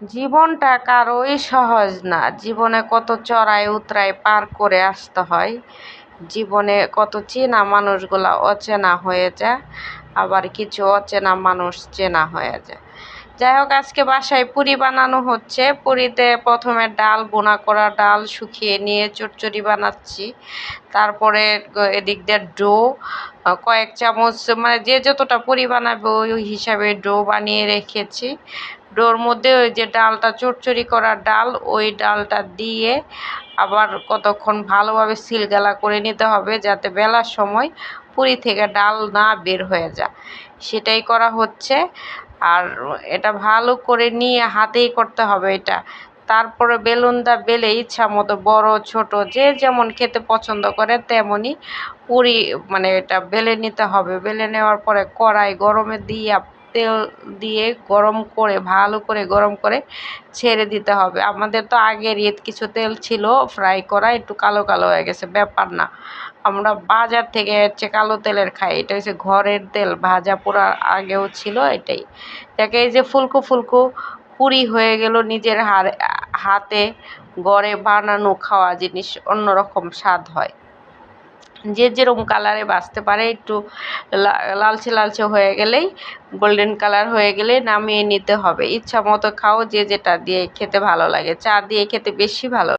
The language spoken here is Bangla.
জীবনটা কারোই সহজ না। জীবনে কত চড়াই উতরাই পার করে আসতে হয়। জীবনে কত চেনা মানুষগুলা অচেনা হয়ে যায়, আবার কিছু অচেনা মানুষ চেনা হয়ে যায়। যাই হোক, আজকে বাসায় পুরি বানানো হচ্ছে। পুরিতে প্রথমে ডাল, বোনা করা ডাল শুকিয়ে নিয়ে চচ্চড়ি বানাচ্ছি। তারপরে এদিক দিয়ে ডো কয়েক চামচ মানে যে যতটা পুরি বানাবে ওই হিসাবে ডো বানিয়ে রেখেছি। ডোর মধ্যে ওই যে ডালটা চচ্চড়ি করা ডাল, ওই ডালটা দিয়ে আবার কতক্ষণ ভালোভাবে সিলগালা করে নিতে হবে যাতে বেলার সময় পুরি থেকে ডাল না বের হয়ে যায়। সেটাই করা হচ্ছে। আর এটা ভালো করে নিয়ে হাতেই করতে হবে এটা। তারপরে বেলুনটা বেলে ইচ্ছা মতো বড়, ছোট, যে যেমন খেতে পছন্দ করে তেমনই পুরি মানে এটা বেলে নিতে হবে। বেলে নেওয়ার পরে কড়াই গরমে দিয়ে তেল দিয়ে গরম করে, ভালো করে গরম করে ছেড়ে দিতে হবে। আমাদের তো আগের ঈদ কিছু তেল ছিল ফ্রাই করা একটু কালো কালো হয়ে গেছে, ব্যাপার না। আমরা বাজার থেকে হচ্ছে কালো তেলের খাই, এটা হচ্ছে ঘরের তেল, ভাজা পোড়ার আগেও ছিল এটাই। দেখে এই যে ফুলকো ফুলকো পুরি হয়ে গেল নিজের হাতে গড়ে বানানো খাওয়া জিনিস, অন্যরকম স্বাদ হয়। যে যেরকম কালারে বাঁচতে পারে, একটু লালচে লালচে হয়ে গেলেই গোল্ডেন কালার হয়ে গেলে নামিয়ে নিতে হবে। ইচ্ছা মতো খাও, যে যেটা দিয়ে খেতে ভালো লাগে। চা দিয়ে খেতে বেশি ভালো